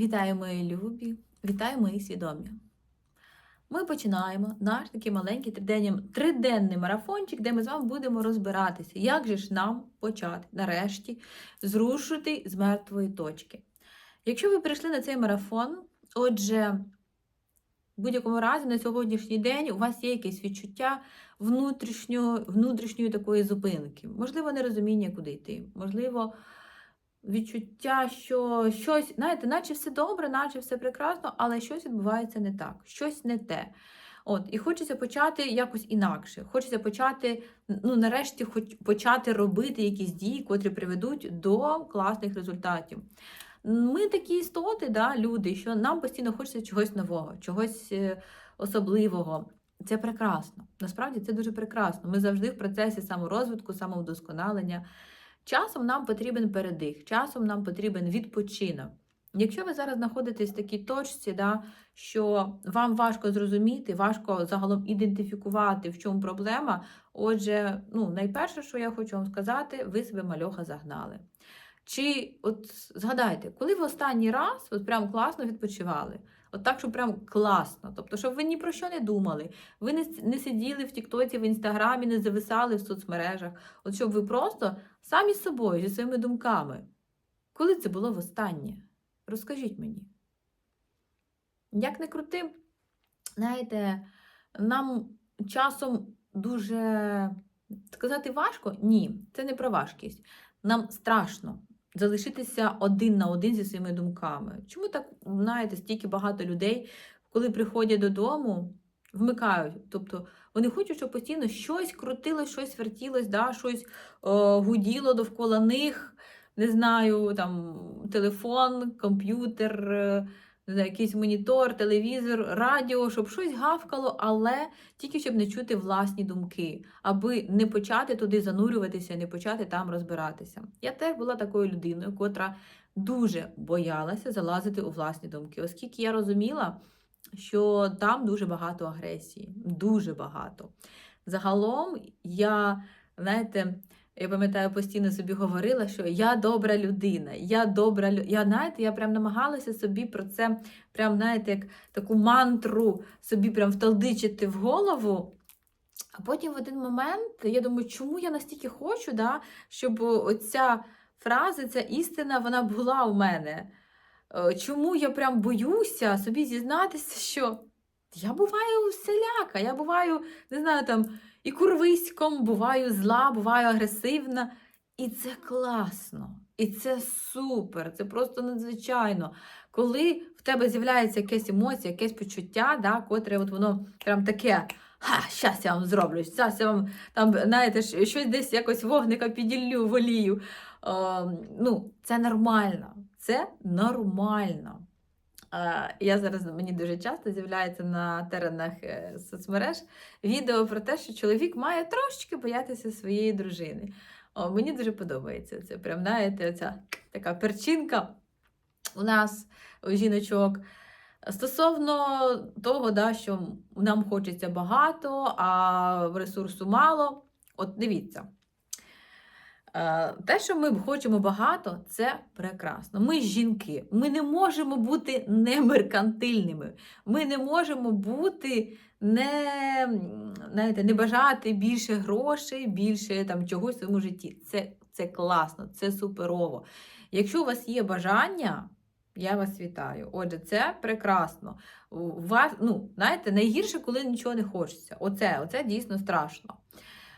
Вітаю, мої любі! Вітаю, мої свідомі! Ми починаємо наш такий маленький триденний, триденний марафончик, де ми з вами будемо розбиратися, як же ж нам почати, нарешті, зрушити з мертвої точки. Якщо ви прийшли на цей марафон, отже, в будь-якому разі на сьогоднішній день у вас є якесь відчуття внутрішнього, внутрішньої такої зупинки, можливо, нерозуміння, куди йти, можливо, відчуття, що щось, знаєте, наче все добре, наче все прекрасно, але щось відбувається не так, щось не те. От, І хочеться почати якось інакше. Хочеться почати, ну, нарешті, хоч почати робити якісь дії, котрі приведуть до класних результатів. Ми такі істоти, да, люди, що нам постійно хочеться чогось нового, чогось е, особливого. Це прекрасно. Насправді це дуже прекрасно. Ми завжди в процесі саморозвитку, самовдосконалення. Часом нам потрібен передих, часом нам потрібен відпочинок. Якщо ви зараз знаходитесь в такій точці, да, що вам важко зрозуміти, важко загалом ідентифікувати, в чому проблема, отже, ну, найперше, що я хочу вам сказати, ви себе мальоха загнали. Чи от згадайте, коли ви останній раз от прям класно відпочивали? От так, щоб прям класно. Тобто, щоб ви ні про що не думали, ви не, не сиділи в Тіктоці, в Інстаграмі, не зависали в соцмережах. От щоб ви просто самі з собою, зі своїми думками. Коли це було востаннє? Розкажіть мені. Як не крути, знаєте, нам часом дуже сказати важко? Ні, це не про важкість. Нам страшно залишитися один на один зі своїми думками. Чому так, знаєте, стільки багато людей, коли приходять додому, вмикають? Тобто вони хочуть, щоб постійно щось крутилось, щось вертілось, да, щось о, гуділо довкола них. Не знаю, там телефон, комп'ютер, е, не знаю, якийсь монітор, телевізор, радіо, щоб щось гавкало, але тільки щоб не чути власні думки, аби не почати туди занурюватися, не почати там розбиратися. Я теж була такою людиною, котра дуже боялася залазити у власні думки, оскільки я розуміла, що там дуже багато агресії, дуже багато. Загалом я, знаєте, я пам'ятаю, постійно собі говорила, що я добра людина, я добра людина. Я, знаєте, я прям намагалася собі про це, прям, знаєте, як таку мантру собі прям вталдичити в голову. А потім в один момент я думаю, чому я настільки хочу, да, щоб оця фраза, ця істина, вона була у мене. Е, Чому я прям боюся собі зізнатися, що я буваю всіляка, я буваю, не знаю, там і курвиськом, буваю зла, буваю агресивна. І це класно, і це супер, це просто надзвичайно. Коли в тебе з'являється якась емоція, якесь почуття, да, котре от воно прям таке. Ха, щас я вам зроблю, щас я вам там, знаєте, щось десь якось вогника піділлю в олію. Е, ну, це нормально. Це нормально. Я зараз мені дуже часто з'являється на теренах е, соцмереж відео про те, що чоловік має трошечки боятися своєї дружини. О, Мені дуже подобається це. Прям, знаєте, ця така перчинка у нас, у жіночок. Стосовно того, да, що нам хочеться багато, а ресурсу мало. От дивіться. Е, Те, що ми хочемо багато, це прекрасно. Ми жінки, ми не можемо бути немеркантильними. Ми не можемо бути не знаєте, не бажати більше грошей, більше там чогось в своєму житті. Це, це класно, це суперово. Якщо у вас є бажання, я вас вітаю. Отже, це прекрасно. У вас, ну, знаєте, найгірше, коли нічого не хочеться. Оце, оце дійсно страшно.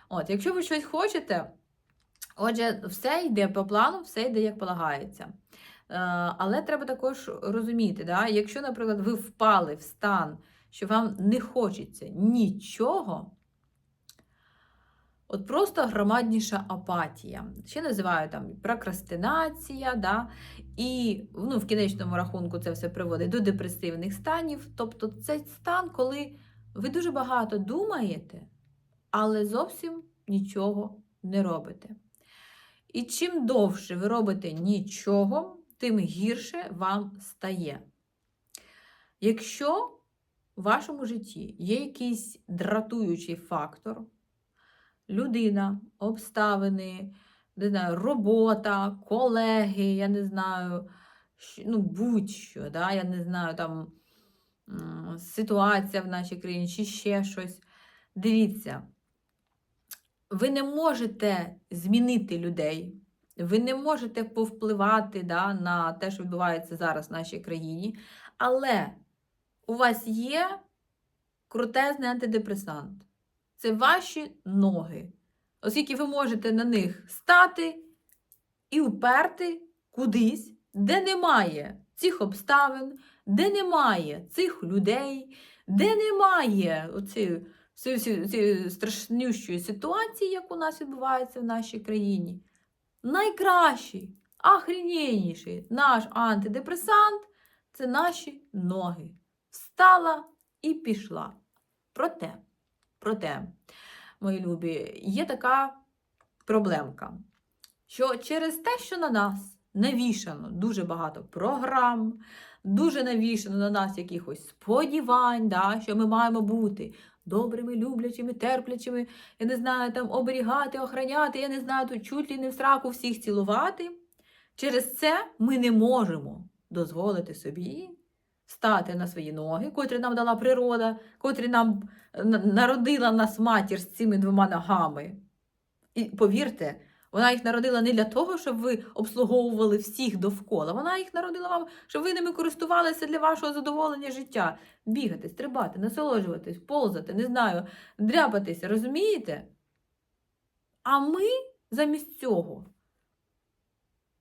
От, Якщо ви щось хочете. Отже, все йде по плану, все йде як полагається. Е, Але треба також розуміти, да? якщо, наприклад, ви впали в стан, що вам не хочеться нічого, от просто громадніша апатія. Ще називають там прокрастинація, да? і ну, в кінечному рахунку це все приводить до депресивних станів. Тобто це стан, коли ви дуже багато думаєте, але зовсім нічого не робите. І чим довше ви робите нічого, тим гірше вам стає. Якщо в вашому житті є якийсь дратуючий фактор, людина, обставини, не знаю, робота, колеги, я не знаю, ну, будь-що, да? я не знаю, там ситуація в нашій країні чи ще щось. Дивіться, ви не можете змінити людей, ви не можете повпливати да, на те, що відбувається зараз в нашій країні, але у вас є крутезний антидепресант. Це ваші ноги. Оскільки ви можете на них стати і уперти кудись, де немає цих обставин, де немає цих людей, де немає оці, ці, ці, ці страшнющої ситуації, як у нас відбувається в нашій країні. Найкращий, ахренєніший наш антидепресант це наші ноги. Встала і пішла. Проте, проте, мої любі, є така проблемка, що через те, що на нас навішано дуже багато програм, дуже навішано на нас якихось сподівань, да, що ми маємо бути добрими, люблячими, терплячими, я не знаю, там оберігати, охраняти, я не знаю, тут чуть ли не в сраку всіх цілувати. Через це ми не можемо дозволити собі стати на свої ноги, котрі нам дала природа, котрі нам е, народила нас матір з цими двома ногами. І повірте, вона їх народила не для того, щоб ви обслуговували всіх довкола. Вона їх народила вам, щоб ви ними користувалися для вашого задоволення життя. Бігати, стрибати, насолоджуватись, ползати, не знаю, дряпатися, розумієте? А ми замість цього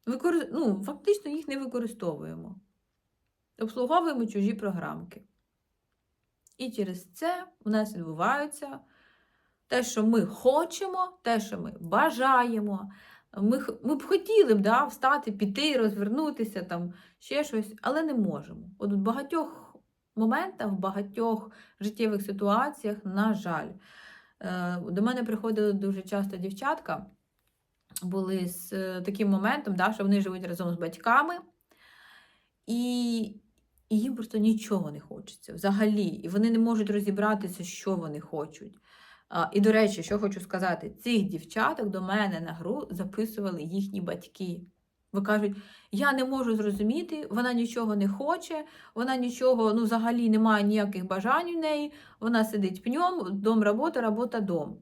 викори... ну, фактично їх не використовуємо. Обслуговуємо чужі програмки. І через це у нас відбувається те, що ми хочемо, те, що ми бажаємо. Ми, ми б хотіли б да, встати, піти, розвернутися, там, ще щось, але не можемо. От в багатьох моментах, в багатьох життєвих ситуаціях, на жаль, Е, до мене приходили дуже часто дівчатка, були з е, таким моментом, да, що вони живуть разом з батьками, і, і їм просто нічого не хочеться взагалі. І вони не можуть розібратися, що вони хочуть. І, до речі, що хочу сказати, цих дівчаток до мене на гру записували їхні батьки. Ви кажуть, я не можу зрозуміти, вона нічого не хоче, вона нічого, ну, взагалі немає ніяких бажань у неї, вона сидить пнем, дом, робота, робота, дом.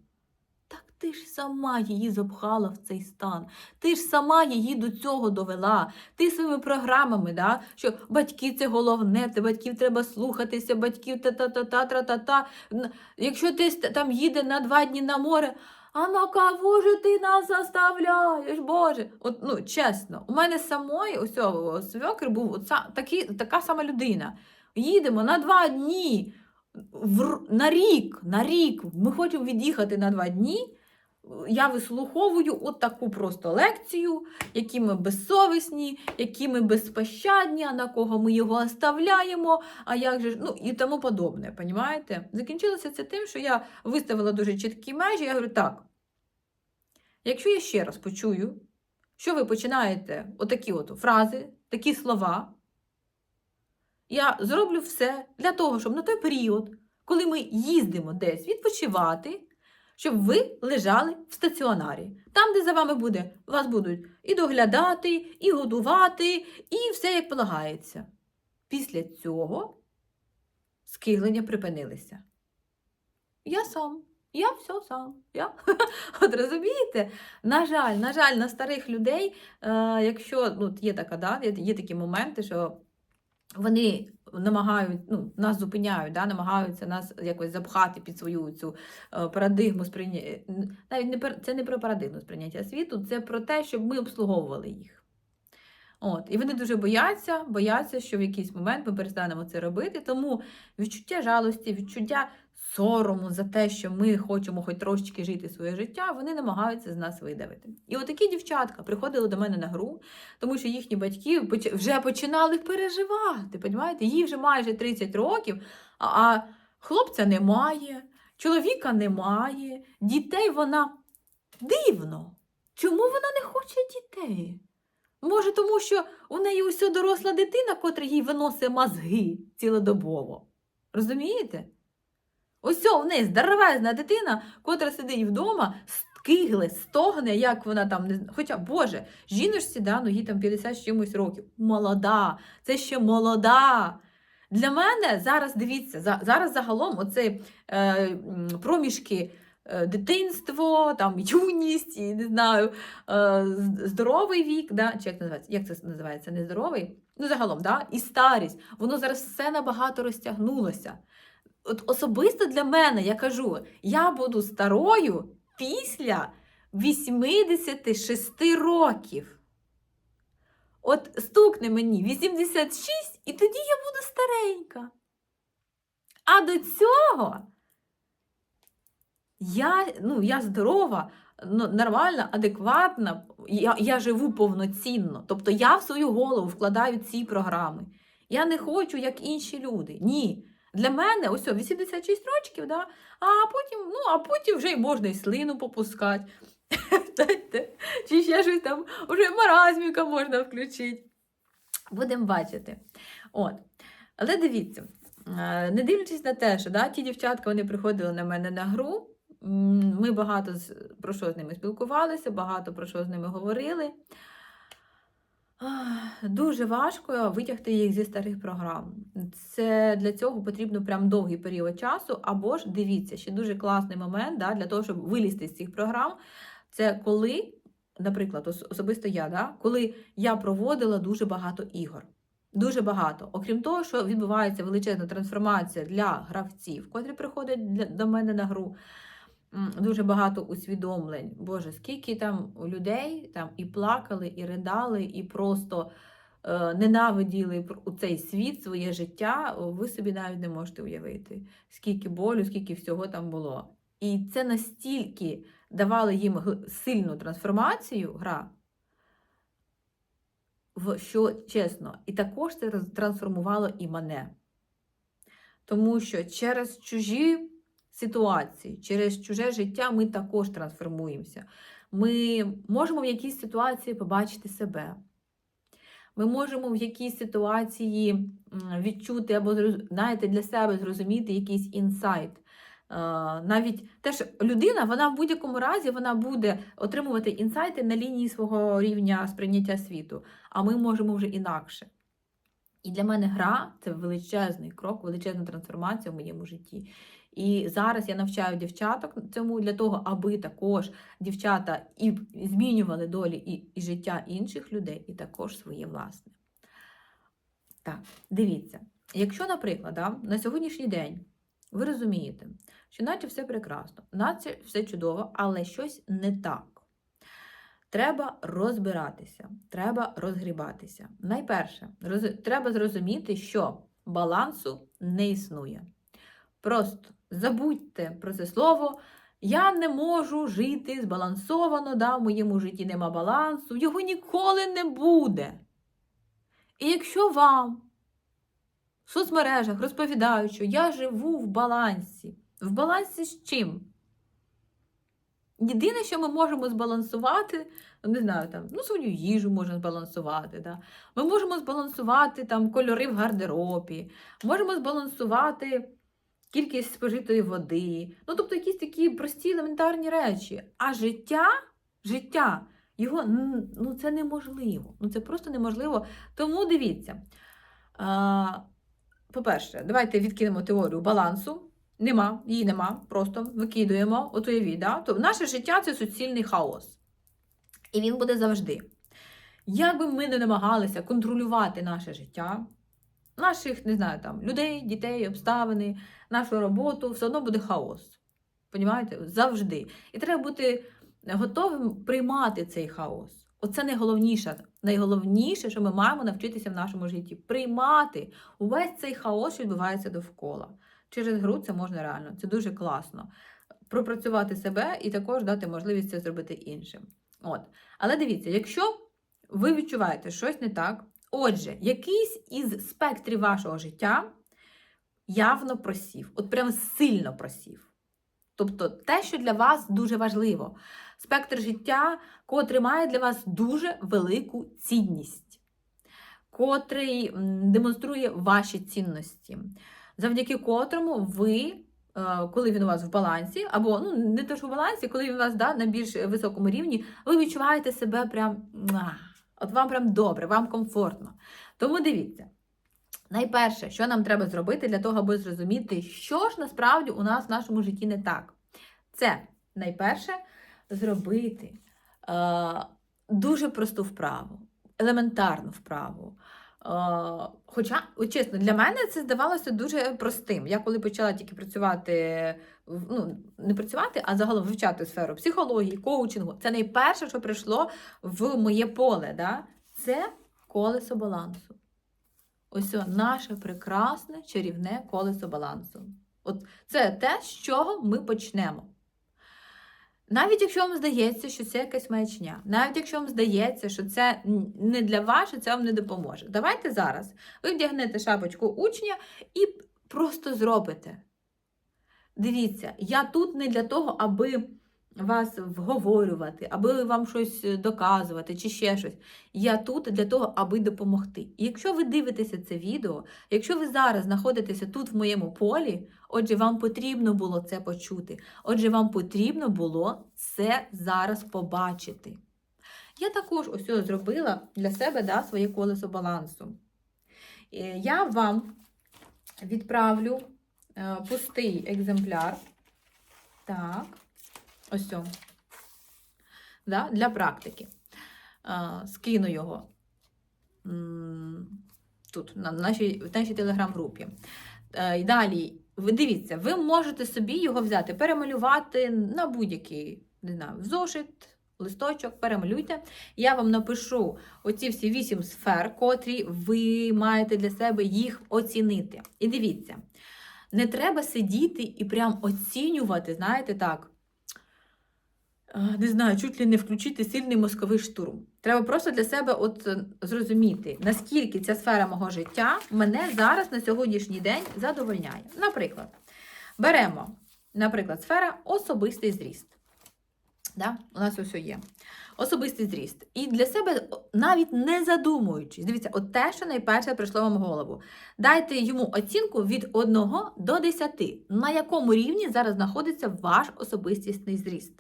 Ти ж сама її запхала в цей стан. Ти ж сама її до цього довела. Ти своїми програмами, да, що батьки це головне, це батьків треба слухатися, батьків та-та-та-та-та-та-та. Якщо ти там їде на два дні на море, а на кого ж ти нас заставляєш, Боже? От, ну, чесно, у мене самої ось свекр був оця, такі, така сама людина. Їдемо на два дні, в, на рік, на рік. Ми хочемо від'їхати на два дні. Я вислуховую от таку просто лекцію, які ми безсовісні, які ми безпощадні, а на кого ми його оставляємо, а як же ну і тому подобне. Понімаєте? Закінчилося це тим, що я виставила дуже чіткі межі. Я говорю, так, якщо я ще раз почую, що ви починаєте отакі от фрази, такі слова, я зроблю все для того, щоб на той період, коли ми їздимо десь відпочивати, щоб ви лежали в стаціонарі. Там, де за вами буде, вас будуть і доглядати, і годувати, і все як полагається. Після цього скиглення припинилися. Я сам. Я все сам. Я. От розумієте? На жаль, на жаль, на старих людей, е, якщо ну, є така, да, є, є такі моменти, що вони намагають, ну, нас зупиняють, да, намагаються нас якось запхати під свою цю е, парадигму сприйняття. Навіть не пер- це не про парадигму сприйняття світу, це про те, щоб ми обслуговували їх. От, і вони дуже бояться, бояться, що в якийсь момент ми перестанемо це робити. Тому відчуття жалості, відчуття сорому за те, що ми хочемо хоч трошечки жити своє життя, вони намагаються з нас видавити. І отакі дівчатка приходили до мене на гру, тому що їхні батьки вже починали переживати. Понімаєте? Їй вже майже 30 років, а, хлопця немає, чоловіка немає, дітей вона дивно. Чому вона не хоче дітей? Може, тому що у неї усе доросла дитина, котра їй виносить мозги цілодобово. Розумієте? Ось в неї здоровезна дитина, котра сидить вдома, кигле, стогне, як вона там не Хоча, Боже, жіночці, да, ну їй там 50 з чимось років. Молода, це ще молода. Для мене зараз дивіться, за- зараз загалом оце е, проміжки е, дитинство, там юність, і не знаю, е, здоровий вік, да? чи як називається? Як це називається? Не здоровий? Ну, загалом, да? і старість. Воно зараз все набагато розтягнулося. От особисто для мене, я кажу, я буду старою після 86 років. От стукне мені 86, і тоді я буду старенька. А до цього я, ну, я здорова, нормальна, адекватна, я, я живу повноцінно. Тобто я в свою голову вкладаю ці програми. Я не хочу, як інші люди. Ні. Для мене ось 86 років, да? а потім, ну, а потім вже й можна і слину попускати. Чи ще щось там, вже маразміка можна включити. Будемо бачити. От. Але дивіться, е, не дивлячись на те, що да, ті дівчатка вони приходили на мене на гру. Ми багато про що з ними спілкувалися, багато про що з ними говорили. Дуже важко витягти їх зі старих програм. Це для цього потрібно прям довгий період часу. Або ж дивіться, ще дуже класний момент да, для того, щоб вилізти з цих програм. Це коли, наприклад, особисто я, да, коли я проводила дуже багато ігор. Дуже багато. Окрім того, що відбувається величезна трансформація для гравців, котрі приходять до мене на гру. Дуже багато усвідомлень. Боже, скільки там людей там і плакали, і ридали, і просто е, ненавиділи цей світ, своє життя, ви собі навіть не можете уявити, скільки болю, скільки всього там було. І це настільки давало їм сильну трансформацію, гра, що чесно, і також це трансформувало і мене. Тому що через чужі ситуації, через чуже життя ми також трансформуємося. Ми можемо в якійсь ситуації побачити себе. Ми можемо в якійсь ситуації відчути або знаєте, для себе зрозуміти якийсь інсайт. Е, Навіть теж людина, вона в будь-якому разі вона буде отримувати інсайти на лінії свого рівня сприйняття світу, а ми можемо вже інакше. І для мене гра це величезний крок, величезна трансформація в моєму житті. І зараз я навчаю дівчаток цьому для того, аби також дівчата і змінювали долі і, і життя інших людей, і також своє власне. Так, дивіться, якщо, наприклад, да, на сьогоднішній день ви розумієте, що наче все прекрасно, наче все чудово, але щось не так. Треба розбиратися, треба розгрібатися. Найперше, роз... треба зрозуміти, що балансу не існує. Просто забудьте про це слово. Я не можу жити збалансовано, да, в моєму житті нема балансу, його ніколи не буде. І якщо вам в соцмережах розповідають, що я живу в балансі, в балансі з чим? Єдине, що ми можемо збалансувати, ну, не знаю, там, ну, свою їжу можна збалансувати. Да? Ми можемо збалансувати там, кольори в гардеробі, можемо збалансувати кількість спожитої води. Ну, тобто якісь такі прості елементарні речі. А життя, життя, його ну, це неможливо. Ну, це просто неможливо. Тому дивіться. По-перше, давайте відкинемо теорію балансу. Нема, її нема, просто викидуємо, от уявіть, да? то наше життя це суцільний хаос. І він буде завжди. Як би ми не намагалися контролювати наше життя, наших, не знаю, там, людей, дітей, обставини, нашу роботу, все одно буде хаос. Понімаєте? Завжди. І треба бути готовим приймати цей хаос. Оце найголовніше. Найголовніше, що ми маємо навчитися в нашому житті приймати увесь цей хаос, що відбувається довкола. Через гру це можна реально, це дуже класно. Пропрацювати себе і також дати можливість це зробити іншим. От. Але дивіться, якщо ви відчуваєте щось не так, отже, якийсь із спектрів вашого життя явно просів, от прям сильно просів. Тобто те, що для вас дуже важливо, спектр життя, котрий має для вас дуже велику цінність, котрий демонструє ваші цінності, завдяки котрому ви е, коли він у вас в балансі, або ну не то, що в балансі, коли він у вас да, на більш високому рівні, ви відчуваєте себе прям от вам прям добре, вам комфортно. Тому дивіться. Найперше, що нам треба зробити для того, аби зрозуміти, що ж насправді у нас в нашому житті не так. Це найперше зробити е, дуже просту вправу, елементарну вправу. Е, хоча, чесно, для мене це здавалося дуже простим. Я коли почала тільки працювати, ну, не працювати, а загалом вивчати сферу психології, коучингу, це найперше, що прийшло в моє поле. Да? Це колесо балансу. Ось наше прекрасне чарівне колесо балансу. От це те, з чого ми почнемо. Навіть якщо вам здається, що це якась маячня, навіть якщо вам здається, що це не для вас, що це вам не допоможе. Давайте зараз ви вдягнете шапочку учня і просто зробите. Дивіться, я тут не для того, аби вас вговорювати, аби вам щось е, доказувати чи ще щось. Я тут для того, аби допомогти. І якщо ви дивитеся це відео, якщо ви зараз знаходитеся тут в моєму полі, отже, вам потрібно було це почути. Отже, вам потрібно було це зараз побачити. Я також ось зробила для себе да, своє колесо балансу. Е, Я вам відправлю е, пустий екземпляр. Так, ось. Да, для практики. Е, Скину його тут, на нашій, нашій телеграм-групі. Далі, ви дивіться, ви можете собі його взяти, перемалювати на будь-який не знаю, зошит, листочок, перемалюйте. Я вам напишу оці всі вісім сфер, котрі ви маєте для себе їх оцінити. І дивіться, не треба сидіти і прям оцінювати, знаєте, так. Е, Не знаю, чуть ли не включити сильний мозковий штурм. Треба просто для себе от е, зрозуміти, наскільки ця сфера мого життя мене зараз на сьогоднішній день задовольняє. Наприклад, беремо, наприклад, сфера особистий зріст. Да? У нас ось є. Особистий зріст. І для себе, навіть не задумуючись, дивіться, от те, що найперше прийшло вам в голову. Дайте йому оцінку від 1 до 10. На якому рівні зараз знаходиться ваш особистісний зріст?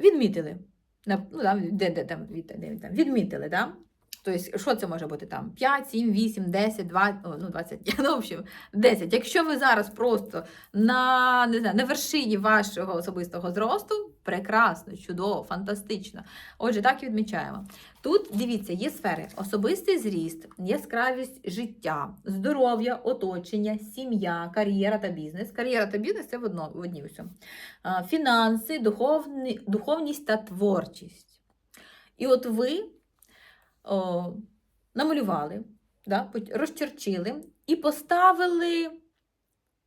Відмітили. Ну, там, де, де, там, від, де? Відмітили, да? Тобто, що це може бути там? 5, 7, 8, 10, 20, ну 20, ну, в общем, 10. Якщо ви зараз просто на, не знаю, на вершині вашого особистого зросту, прекрасно, чудово, фантастично. Отже, так і відмічаємо. Тут, дивіться, є сфери: особистий зріст, яскравість життя, здоров'я, оточення, сім'я, кар'єра та бізнес. Кар'єра та бізнес це в, одно, в одній усьому. Фінанси, духовні, духовність та творчість. І от ви о, намалювали, да, розчерчили і поставили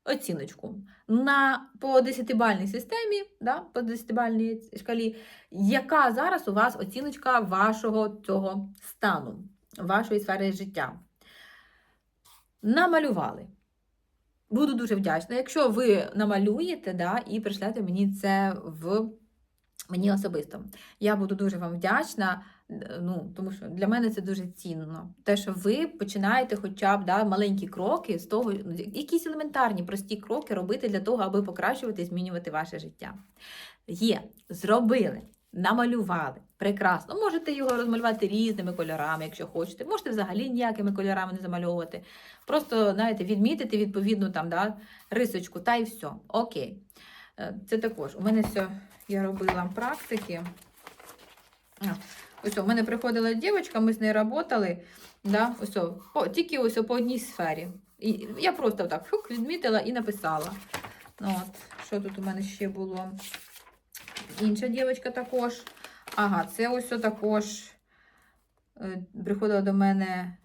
оціночку на, по 10-бальній системі, да, по 10-бальній шкалі, яка зараз у вас оціночка вашого цього стану, вашої сфери життя. Намалювали. Буду дуже вдячна, якщо ви намалюєте да, і прийшлете мені це в мені особисто. Я буду дуже вам вдячна, ну, тому що для мене це дуже цінно. Те, що ви починаєте хоча б да, маленькі кроки з того, ну, якісь елементарні, прості кроки робити для того, аби покращувати і змінювати ваше життя. Є, зробили. Намалювали. Прекрасно. Можете його розмалювати різними кольорами, якщо хочете. Можете взагалі ніякими кольорами не замальовувати. Просто, знаєте, відмітити відповідну там, да, рисочку, та й все. Окей. Е, Це також. У мене все, я робила практики. Ось, у мене приходила дівчинка, ми з нею працювали. Да, ось, по, тільки ось по одній сфері. І я просто так фук, відмітила і написала. От, що тут у мене ще було? Інша дівчинка також. Ага, це ось також. е, Приходила до мене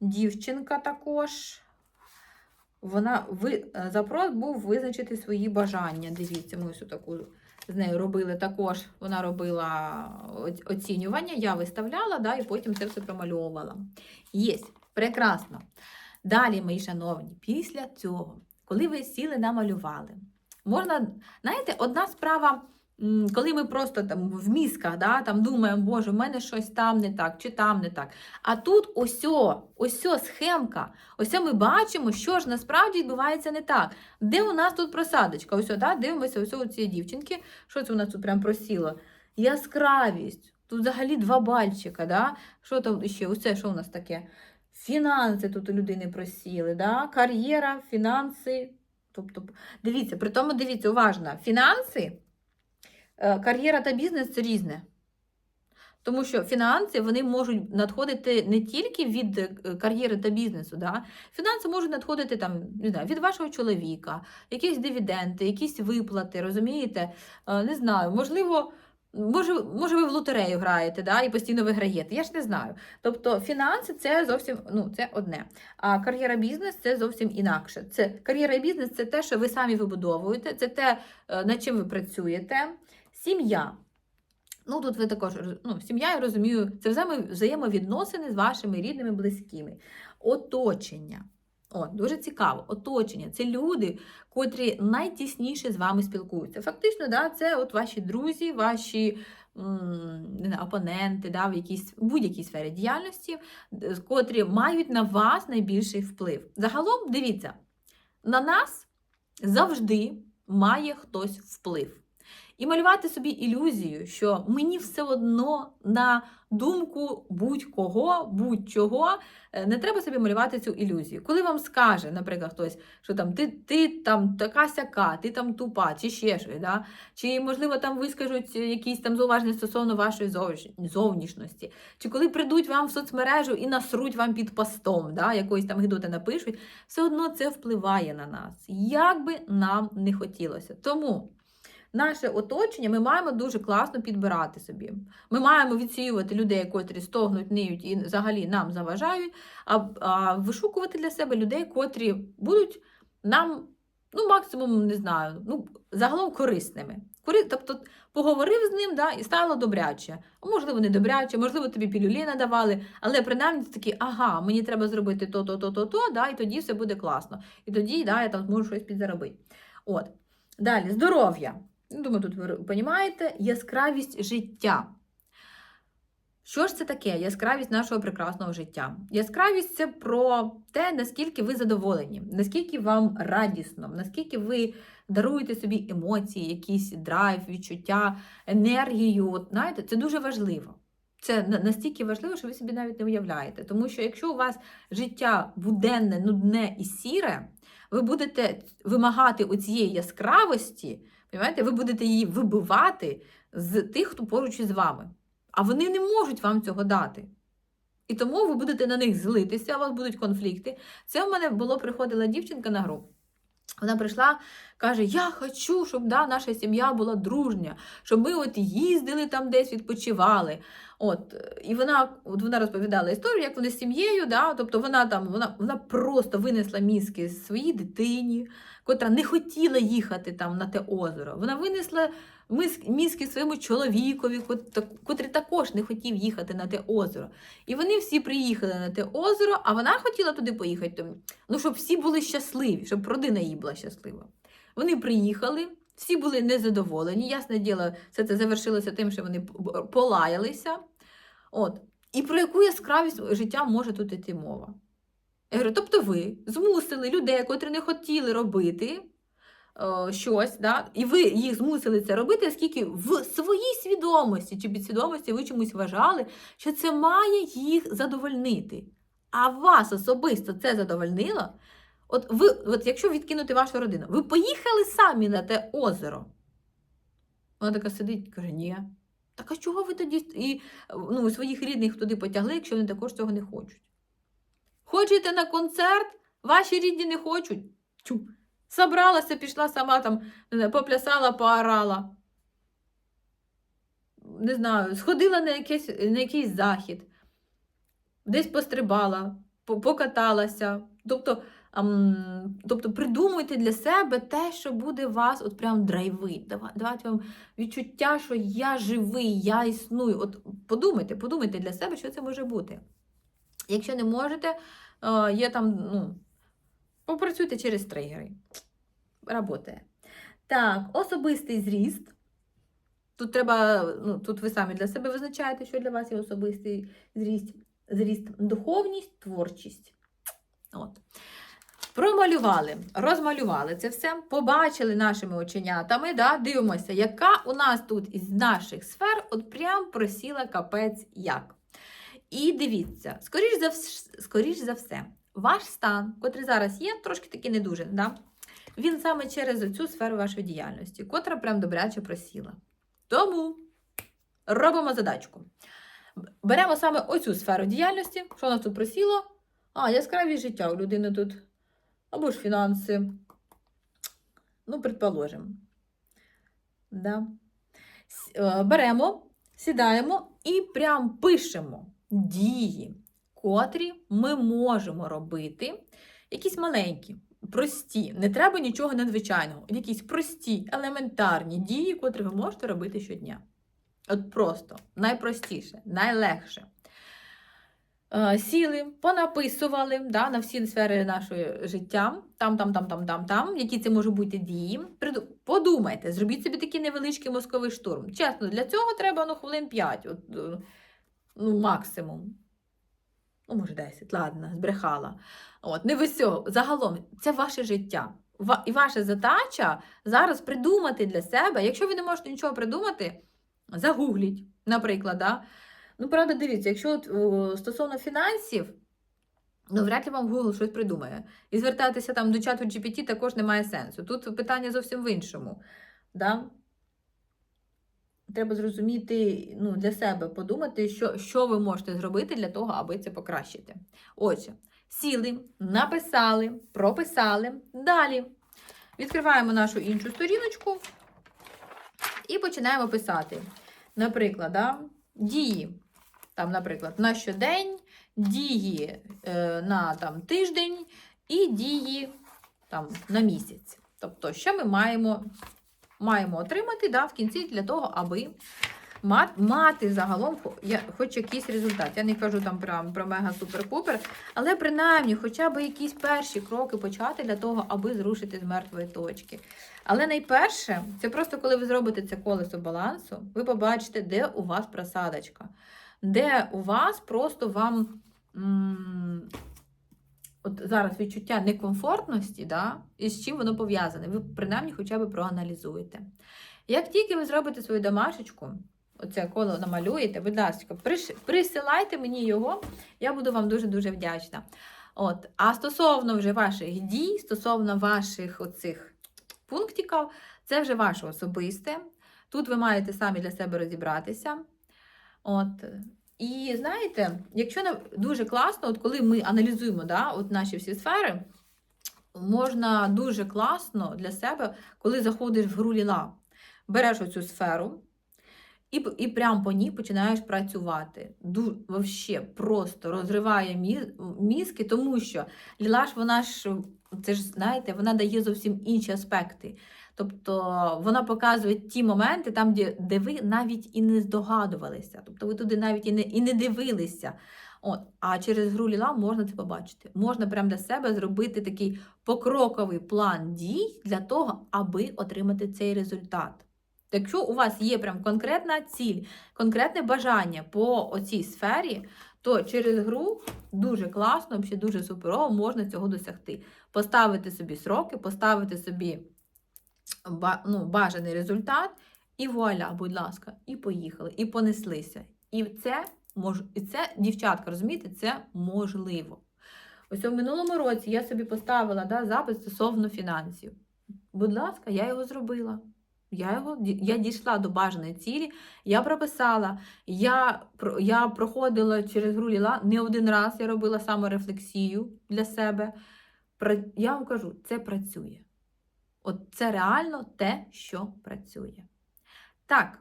дівчинка також. Вона ви, е, запрос був визначити свої бажання. Дивіться, ми ось таку з нею робили також. Вона робила оцінювання, я виставляла, да, і потім це все промальовувала. Єсть, прекрасно. Далі, мої шановні, після цього, коли ви сіли намалювали, можна, знаєте, одна справа коли ми просто там в мізках да, там думаємо, боже, в мене щось там не так, чи там не так. А тут осьо, осьо схемка, ось ми бачимо, що ж насправді відбувається не так. Де у нас тут просадочка? Ось, да, дивимося ось у цієї дівчинки. Що це у нас тут прям просіло? Яскравість. Тут взагалі два бальчика. Да? Що там ще? Усе, що у нас таке? Фінанси тут у людини просіли, да? кар'єра, фінанси. Тобто, дивіться, при тому дивіться, уважно, фінанси, кар'єра та бізнес це різне. Тому що фінанси вони можуть надходити не тільки від е, кар'єри та бізнесу. Да? Фінанси можуть надходити там, не знаю, від вашого чоловіка, якісь дивіденди, якісь виплати, розумієте? Е, Не знаю, можливо, може, може ви в лотерею граєте да? і постійно виграєте. Я ж не знаю. Тобто фінанси це зовсім ну, це одне. А кар'єра бізнес це зовсім інакше. Це кар'єра і бізнес це те, що ви самі вибудовуєте, це те, е, над чим ви працюєте. Сім'я. Ну, тут ви також ну, сім'я, я розумію, це взаємовідносини з вашими рідними, близькими. Оточення. О, дуже цікаво. Оточення це люди, котрі найтісніше з вами спілкуються. Фактично, да, це от ваші друзі, ваші м, не опоненти, да, в якійсь будь-якій сфері діяльності, котрі мають на вас найбільший вплив. Загалом, дивіться, на нас завжди має хтось вплив. І малювати собі ілюзію, що мені все одно на думку будь-кого, будь-чого, е, не треба собі малювати цю ілюзію. Коли вам скаже, наприклад, хтось, що там ти, ти там така сяка, ти там тупа, чи ще щось, да? чи, можливо, там вискажуть якісь там зауваження стосовно вашої зовнішності, чи коли прийдуть вам в соцмережу і насруть вам під постом, да? якоїсь там гидоти напишуть, все одно це впливає на нас, як би нам не хотілося. Тому наше оточення ми маємо дуже класно підбирати собі. Ми маємо відсіювати людей, котрі стогнуть, ниють і взагалі нам заважають, а, а вишукувати для себе людей, котрі будуть нам, ну, максимум, не знаю, ну, загалом корисними. Тобто поговорив з ним да, і стало добряче. Можливо, не добряче, можливо, тобі пілюлі надавали, але принаймні такий, ага, мені треба зробити то, то, то, то, то, да, і тоді все буде класно. І тоді да, я там зможу щось підзаробити. От. Далі, здоров'я. Ну, Думаю, тут ви розумієте, яскравість життя. Що ж це таке? Яскравість нашого прекрасного життя. Яскравість це про те, наскільки ви задоволені, наскільки вам радісно, наскільки ви даруєте собі емоції, якийсь драйв, відчуття, енергію. От, знаєте, це дуже важливо. Це настільки важливо, що ви собі навіть не уявляєте. Тому що якщо у вас життя буденне, нудне і сіре, ви будете вимагати оцієї яскравості, Понимаєте? Ви будете її вибивати з тих, хто поруч із вами. А вони не можуть вам цього дати. І тому ви будете на них злитися, у вас будуть конфлікти. Це в мене було, приходила дівчинка на гру. Вона прийшла, каже: Я хочу, щоб да, наша сім'я була дружня, щоб ми от їздили там десь, відпочивали. От, і вона, от вона розповідала історію, як вони з сім'єю, да, тобто вона там вона, вона просто винесла мізки своїй дитині, котра не хотіла їхати там на те озеро. Вона винесла мізки своєму чоловікові, котрий також не хотів їхати на те озеро. І вони всі приїхали на те озеро, а вона хотіла туди поїхати, ну, щоб всі були щасливі, щоб родина її була щаслива. Вони приїхали, всі були незадоволені. Ясне діло, все це завершилося тим, що вони полаялися. От. І про яку яскравість життя може тут іти мова? Я говорю, тобто ви змусили людей, котрі не хотіли робити е, щось, да? і ви їх змусили це робити, оскільки в своїй свідомості чи підсвідомості ви чомусь вважали, що це має їх задовольнити. А вас особисто це задовольнило? От ви, от якщо відкинути вашу родину, ви поїхали самі на те озеро. Вона така сидить і каже, ні. Так а чого ви тоді і, ну, своїх рідних туди потягли, якщо вони також цього не хочуть? Хочете на концерт? Ваші рідні не хочуть. Чу. Собралася, пішла сама там, поплясала, поорала. Не знаю, сходила на якийсь, на якийсь захід, десь пострибала, покаталася. Тобто, тобто придумуйте для себе те, що буде вас от прям драйвить, дава- давати вам відчуття, що я живий, я існую. От подумайте, подумайте для себе, що це може бути. Якщо не можете, е, є там, ну, попрацюйте через тригери. Работає. Так, особистий зріст. Тут треба, ну, тут ви самі для себе визначаєте, що для вас є особистий зріст, зріст духовність, творчість. От. Промалювали, розмалювали це все, побачили нашими оченятами, да, дивимося, яка у нас тут із наших сфер от прям просіла капець як. І дивіться, скоріш за, скоріш за все, ваш стан, котрий зараз є, трошки таки не дуже, да? він саме через цю сферу вашої діяльності, котра прям добряче просіла. Тому робимо задачку. Беремо саме оцю сферу діяльності, що у нас тут просіло. А, яскравість життя у людини тут. Або ж фінанси. Ну, предположимо. Да. Е, Беремо, сідаємо і прям пишемо дії, котрі ми можемо робити. Якісь маленькі, прості, не треба нічого надзвичайного. Якісь прості, елементарні дії, котрі ви можете робити щодня. От просто найпростіше, найлегше. Е, Сіли, понаписували да, на всі сфери нашого життя, там, там, там, там, там, там, які це можуть бути дії. Подумайте, зробіть собі такий невеличкий мозковий штурм. Чесно, для цього треба ну, хвилин 5, от, е, ну, максимум. Ну, може, 10, ладно, збрехала. От, не всього. Загалом, це ваше життя. І ваша задача зараз придумати для себе. Якщо ви не можете нічого придумати, загугліть, наприклад. Да? Ну, правда, дивіться, якщо от, о, стосовно фінансів, ну, вряд ли вам Google щось придумає. І звертатися там до чату GPT також немає сенсу. Тут питання зовсім в іншому. Да? Треба зрозуміти ну, для себе, подумати, що, що ви можете зробити для того, аби це покращити. Отже, сіли, написали, прописали. Далі відкриваємо нашу іншу сторіночку і починаємо писати. Наприклад, да, дії. Там, наприклад, на щодень, дії е, на там, тиждень і дії там, на місяць. Тобто, що ми маємо, маємо отримати да, в кінці для того, аби ма- мати загалом хоч якийсь результат. Я не кажу там прям про мега-супер-пупер, але принаймні хоча б якісь перші кроки почати для того, аби зрушити з мертвої точки. Але найперше, це просто коли ви зробите це колесо балансу, ви побачите, де у вас просадочка, де у вас просто вам от зараз відчуття некомфортності, да, і з чим воно пов'язане. Ви принаймні хоча б проаналізуєте. Як тільки ви зробите свою домашечку, оце коло намалюєте, будь ласка, присилайте мені його, я буду вам дуже-дуже вдячна. От. А стосовно вже ваших дій, стосовно ваших оцих пунктиків, це вже ваше особисте. Тут ви маєте самі для себе розібратися. От. І знаєте, якщо нам дуже класно, от коли ми аналізуємо да, от наші всі сфери, можна дуже класно для себе, коли заходиш в гру ліла, береш оцю сферу і, і прямо по ній починаєш працювати. Ду, вообще просто розриває міз- мізки, тому що ліла ж вона ж, це ж знаєте, вона дає зовсім інші аспекти. Тобто вона показує ті моменти, там, де, ви навіть і не здогадувалися. Тобто ви туди навіть і не, і не дивилися. От, а через гру ліла можна це побачити. Можна прямо для себе зробити такий покроковий план дій для того, аби отримати цей результат. Якщо у вас є прям конкретна ціль, конкретне бажання по оцій сфері, то через гру дуже класно, дуже суперово можна цього досягти. Поставити собі сроки, поставити собі ну, бажаний результат, і вуаля, будь ласка, і поїхали, і понеслися. І це мож... і це, дівчатка, розумієте, це можливо. Ось у минулому році я собі поставила да, запис стосовно фінансів. Будь ласка, я його зробила. Я, його, я дійшла до бажаної цілі, я прописала, я, я проходила через гру ліла не один раз, я робила саморефлексію для себе. Я вам кажу, це працює. От це реально те, що працює. Так,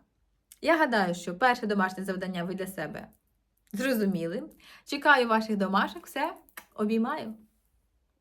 я гадаю, що перше домашнє завдання ви для себе зрозуміли. Чекаю ваших домашок, все, обіймаю.